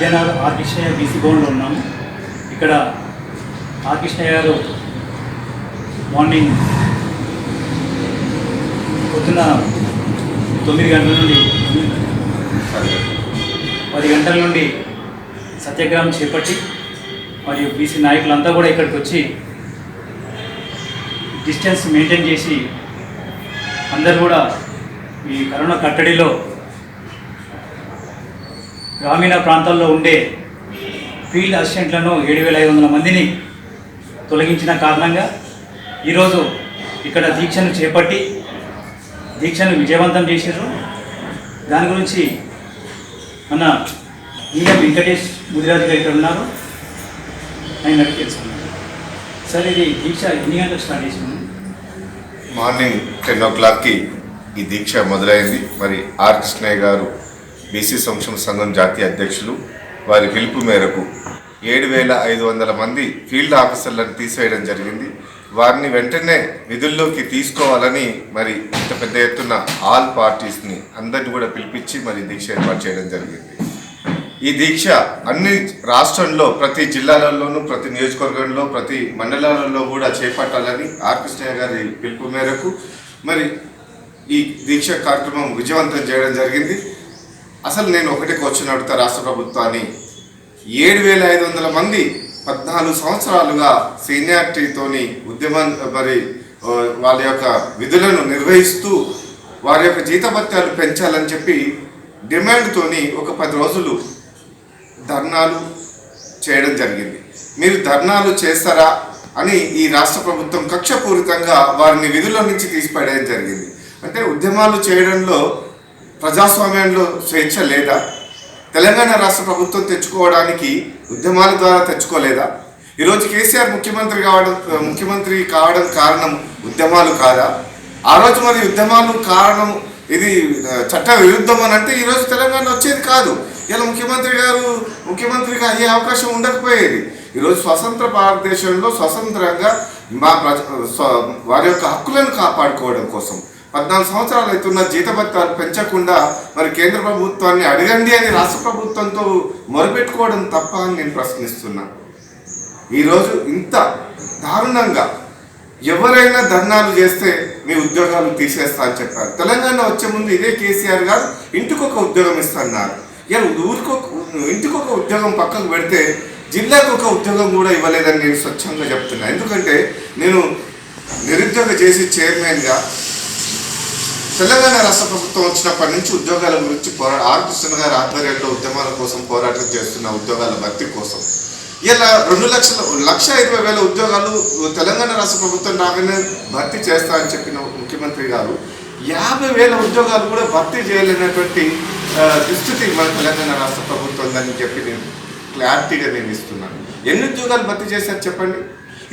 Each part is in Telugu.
విద్యానగర్ ఆర్ కృష్ణయ్య బీసీ భవన్లో ఉన్నాము ఇక్కడ ఆర్ కృష్ణయ్య గారు మార్నింగ్ పొద్దున తొమ్మిది గంటల నుండి పది గంటల నుండి సత్యాగ్రహం చేపట్టి మరియు బీసీ నాయకులంతా కూడా ఇక్కడికి వచ్చి డిస్టెన్స్ మెయింటైన్ చేసి అందరు కూడా ఈ కరోనా కట్టడిలో గ్రామీణ ప్రాంతాల్లో ఉండే ఫీల్డ్ అసిస్టెంట్లను ఏడు వేల ఐదు వందల మందిని తొలగించిన కారణంగా ఈరోజు ఇక్కడ దీక్షను చేపట్టి దీక్షను విజయవంతం చేశారు దాని గురించి మన ఈఎం వెంకటేష్ ముదిరాజు గారు ఇక్కడ ఉన్నారు. ఆయన అడిగి తెలుసుకున్నాను సార్ ఇది దీక్ష ఎన్ని గంటలకు స్టార్ట్ చేసింది? మార్నింగ్ టెన్ ఓ క్లాక్కి ఈ దీక్ష మొదలైంది. మరి ఆర్ కృష్ణయ్య గారు బీసీ సంక్షేమ సంఘం జాతీయ అధ్యక్షులు వారి పిలుపు మేరకు ఏడు వేల ఐదు వందల మంది ఫీల్డ్ ఆఫీసర్లను తీసివేయడం జరిగింది. వారిని వెంటనే విధుల్లోకి తీసుకోవాలని మరి ఇంత పెద్ద ఎత్తున ఆల్ పార్టీస్ని అందరిని కూడా పిలిపించి మరి దీక్ష ఏర్పాటు చేయడం జరిగింది. ఈ దీక్ష అన్ని రాష్ట్రంలో ప్రతి జిల్లాలలోనూ ప్రతి నియోజకవర్గంలో ప్రతి మండలాలలో కూడా చేపట్టాలని ఆర్కృష్ణయ్య గారి పిలుపు మేరకు మరి ఈ దీక్ష కార్యక్రమం విజయవంతం చేయడం జరిగింది. అసలు నేను ఒకటే క్వశ్చన్ అడుగుతా రాష్ట్ర ప్రభుత్వాన్ని. ఏడు వేల ఐదు వందల మంది పద్నాలుగు సంవత్సరాలుగా సీనియారిటీతోని ఉద్యమం మరి వాళ్ళ యొక్క విధులను నిర్వహిస్తూ వారి యొక్క జీతభత్యాలు పెంచాలని చెప్పి డిమాండ్తోని ఒక పది రోజులు ధర్నాలు చేయడం జరిగింది. మీరు ధర్నాలు చేస్తారా అని ఈ రాష్ట్ర ప్రభుత్వం కక్షపూరితంగా వారిని విధుల నుంచి తీసిపడేయడం జరిగింది. అంటే ఉద్యమాలు చేయడంలో ప్రజాస్వామ్యంలో స్వేచ్ఛ లేదా? తెలంగాణ రాష్ట్ర ప్రభుత్వం తెచ్చుకోవడానికి ఉద్యమాల ద్వారా తెచ్చుకోలేదా? ఈరోజు కేసీఆర్ ముఖ్యమంత్రి కావడం ముఖ్యమంత్రి కావడం కారణం ఉద్యమాలు కాదా? ఆ రోజు మరి ఉద్యమాలు కారణం ఇది చట్ట విరుద్ధం అని అంటే ఈరోజు తెలంగాణ వచ్చేది కాదు. ఇలా ముఖ్యమంత్రి గారు ముఖ్యమంత్రిగా అయ్యే అవకాశం ఉండకపోయేది. ఈరోజు స్వతంత్ర భారతదేశంలో స్వతంత్రంగా మా ప్రజ స్వ- వారి యొక్క హక్కులను కాపాడుకోవడం కోసం పద్నాలుగు సంవత్సరాలు అవుతున్న జీతభత్యాలు పెంచకుండా మరి కేంద్ర ప్రభుత్వాన్ని అడగండి అని రాష్ట్ర ప్రభుత్వంతో మొరపెట్టుకోవడం తప్ప అని నేను ప్రశ్నిస్తున్నా. ఈరోజు ఇంత దారుణంగా ఎవరైనా ధర్నాలు చేస్తే మీ ఉద్యోగాలు తీసేస్తా అని చెప్పారు. తెలంగాణ వచ్చే ముందు ఇదే కేసీఆర్ గారు ఇంటికొక ఉద్యోగం ఇస్తున్నారు. ఇలా ఊరికొక ఇంటికొక ఉద్యోగం పక్కకు పెడితే జిల్లాకు ఒక ఉద్యోగం కూడా ఇవ్వలేదని నేను స్వచ్ఛంగా చెప్తున్నా. ఎందుకంటే నేను నిరుద్యోగ చేసి చైర్మన్గా తెలంగాణ రాష్ట్ర ప్రభుత్వం వచ్చినప్పటి నుంచి ఉద్యోగాల గురించి పోరా ఆర్ కృష్ణ గారి ఆధ్వర్యంలో ఉద్యమాల కోసం పోరాటం చేస్తున్న ఉద్యోగాల భర్తీ కోసం. ఇలా రెండు లక్షల లక్ష ఇరవై వేల ఉద్యోగాలు తెలంగాణ రాష్ట్ర ప్రభుత్వం రాగానే భర్తీ చేస్తా అని చెప్పిన ముఖ్యమంత్రి గారు యాభై వేల ఉద్యోగాలు కూడా భర్తీ చేయలేనటువంటి దుస్థితి మన తెలంగాణ రాష్ట్ర ప్రభుత్వం అని చెప్పి నేను క్లారిటీగా నేను ఇస్తున్నాను. ఎన్ని ఉద్యోగాలు భర్తీ చేశారు చెప్పండి?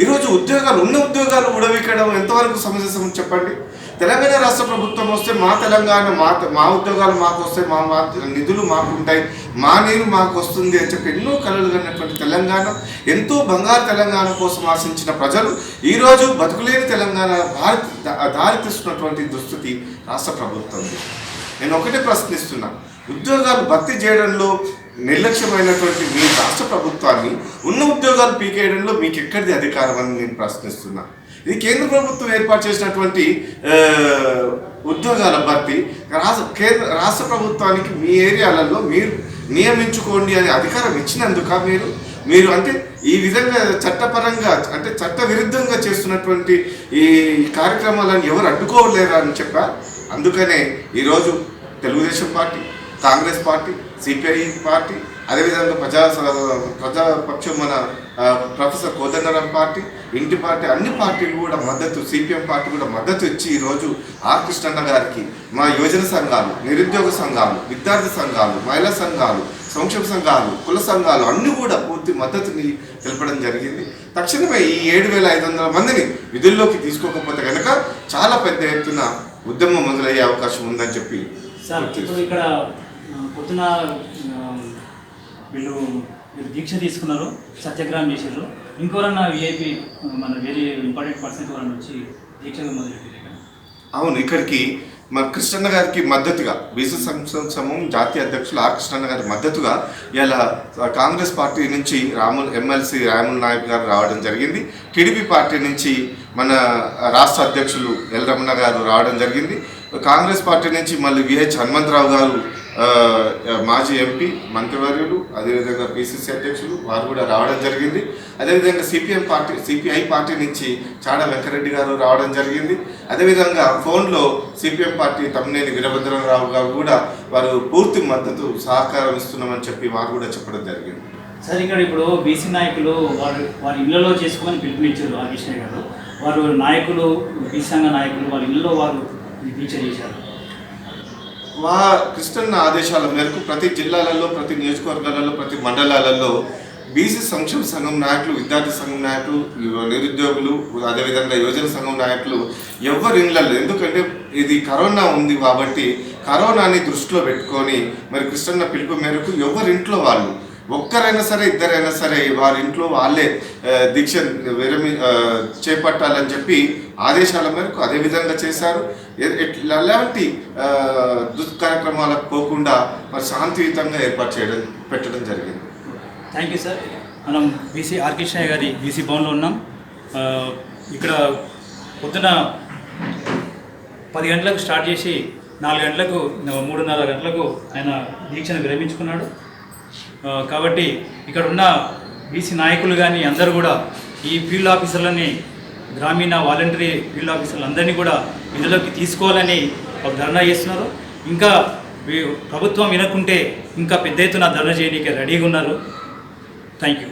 ఈరోజు ఉద్యోగాలు ఉన్న ఉద్యోగాలు ఉడవిక్కడం ఎంతవరకు సమంజసం చెప్పండి? తెలంగాణ రాష్ట్ర ప్రభుత్వం వస్తే మా తెలంగాణ మా మా ఉద్యోగాలు మాకు వస్తాయి మా మా నిధులు మాకు ఉంటాయి మా నీరు మాకు వస్తుంది అని చెప్పి ఎన్నో కళలు కన్నటువంటి తెలంగాణ ఎంతో బంగారు తెలంగాణ కోసం ఆశించిన ప్రజలు ఈరోజు బతుకులేని తెలంగాణ భారత దారి తీస్తున్నటువంటి దుస్థితి రాష్ట్ర ప్రభుత్వం నేను ఒకటే ప్రశ్నిస్తున్నా. ఉద్యోగాలు భర్తీ చేయడంలో నిర్లక్ష్యమైనటువంటి మీ రాష్ట్ర ప్రభుత్వాన్ని ఉన్న ఉద్యోగాలు పీకేయడంలో మీకు ఎక్కడిది అధికారం అని నేను ప్రశ్నిస్తున్నా. ఇది కేంద్ర ప్రభుత్వం ఏర్పాటు చేసినటువంటి ఉద్యోగాల భర్తీ. రాష్ట్ర కేంద్ర రాష్ట్ర ప్రభుత్వానికి మీ ఏరియాలలో మీరు నియమించుకోండి అనే అధికారం ఇచ్చినందుక మీరు మీరు అంటే ఈ విధంగా చట్టపరంగా అంటే చట్ట విరుద్ధంగా చేస్తున్నటువంటి ఈ కార్యక్రమాలను ఎవరు అడ్డుకోలేరా అని చెప్పా. అందుకనే ఈరోజు Telugu Desam party Congress party CPI party అదేవిధంగా ప్రజా ప్రజాపక్షం మన ప్రొఫెసర్ కోదండరాం పార్టీ ఇంటి పార్టీ అన్ని పార్టీలు కూడా మద్దతు సిపిఎం పార్టీ కూడా మద్దతు ఇచ్చి ఈరోజు ఆర్ కృష్ణన్న గారికి మా యువజన సంఘాలు నిరుద్యోగ సంఘాలు విద్యార్థి సంఘాలు మహిళా సంఘాలు సంక్షేమ సంఘాలు కుల సంఘాలు అన్ని కూడా పూర్తి మద్దతుని తెలపడం జరిగింది. తక్షణమే ఈ ఏడు వేల ఐదు వందల మందిని విధుల్లోకి తీసుకోకపోతే కనుక చాలా పెద్ద ఎత్తున ఉద్యమం మొదలయ్యే అవకాశం ఉందని చెప్పి సార్ ఇక్కడ పొద్దున వీళ్ళు వీళ్ళు దీక్ష తీసుకున్నారు సత్యాగ్రహం చేశారు ఇంకెవరన్నా విఐపి మన వేరే ఇంపార్టెంట్ పర్సన్ ఎవరన్నా వచ్చి దీక్ష మొదలెట్టారు అవును ఇక్కడికి మన కృష్ణన్న గారికి మద్దతుగా బీసీ సంక్షేమ సమూహం జాతీయ అధ్యక్షులు ఆర్ కృష్ణన్న గారి మద్దతుగా ఇలా కాంగ్రెస్ పార్టీ నుంచి రాముల్ ఎమ్మెల్సీ రాముల్ నాయక్ గారు రావడం జరిగింది. టీడీపీ పార్టీ నుంచి మన రాష్ట్ర అధ్యక్షులు ఎల్ రమణ గారు రావడం జరిగింది. కాంగ్రెస్ పార్టీ నుంచి మళ్ళీ విహెచ్ హనుమంతరావు గారు మాజీ ఎంపీ మంత్రివర్యులు అదేవిధంగా పిసిసి అధ్యక్షులు వారు కూడా రావడం జరిగింది. అదేవిధంగా సిపిఎం పార్టీ సిపిఐ పార్టీ నుంచి చాడా వెంకరెడ్డి గారు రావడం జరిగింది. అదేవిధంగా ఫోన్లో సిపిఎం పార్టీ తమ్మినేని వీరభద్రరావు గారు కూడా వారు పూర్తి మద్దతు సహకారం ఇస్తున్నామని చెప్పి వారు కూడా చెప్పడం జరిగింది. సార్ ఇక్కడ ఇప్పుడు బీసీ నాయకులు వారు వారి ఇళ్ళలో చేసుకొని పిలుపునిచ్చారు ఆ గారు వారు నాయకులు బీసీ సంఘ నాయకులు వారి ఇళ్ళలో వారు ఈ దీక్ష చేశారు. మా కృష్ణన్న ఆదేశాల మేరకు ప్రతి జిల్లాలలో ప్రతి నియోజకవర్గాలలో ప్రతి మండలాలలో బీసీ సంక్షేమ సంఘం నాయకులు విద్యార్థి సంఘం నాయకులు నిరుద్యోగులు అదేవిధంగా యువజన సంఘం నాయకులు ఎవరు ఇళ్ళలేదు ఎందుకంటే ఇది కరోనా ఉంది కాబట్టి కరోనాని దృష్టిలో పెట్టుకొని మరి కృష్ణన్న పిలుపు మేరకు ఎవరింట్లో వాళ్ళు ఒక్కరైనా సరే ఇద్దరైనా సరే వారి ఇంట్లో వాళ్ళే దీక్ష విరమి చేపట్టాలని చెప్పి ఆదేశాల మేరకు అదే విధంగా చేశారు. ఎలాంటి దుష్కార్యక్రమాలకు పోకుండా మరి శాంతియుతంగా ఏర్పాటు చేయడం పెట్టడం జరిగింది. థ్యాంక్ యూ సార్ మనం బీసీ ఆర్ కృష్ణయ్య గారి బీసీ భవన్లో ఉన్నాం. ఇక్కడ పొద్దున పది గంటలకు స్టార్ట్ చేసి నాలుగు గంటలకు మూడున్నర గంటలకు ఆయన దీక్షను విరమించుకున్నాడు. కాబట్టి ఇక్కడ ఉన్న బీసీ నాయకులు కానీ అందరూ కూడా ఈ ఫీల్డ్ ఆఫీసర్లని గ్రామీణ వాలంటరీ ఫీల్డ్ ఆఫీసర్లు అందరినీ కూడా ఇందులోకి తీసుకోవాలని ఒక ధర్నా చేస్తున్నారు. ఇంకా ప్రభుత్వం వినకుంటే ఇంకా పెద్ద ఎత్తున ధర్నా చేయడానికి రెడీగా ఉన్నారు. Thank you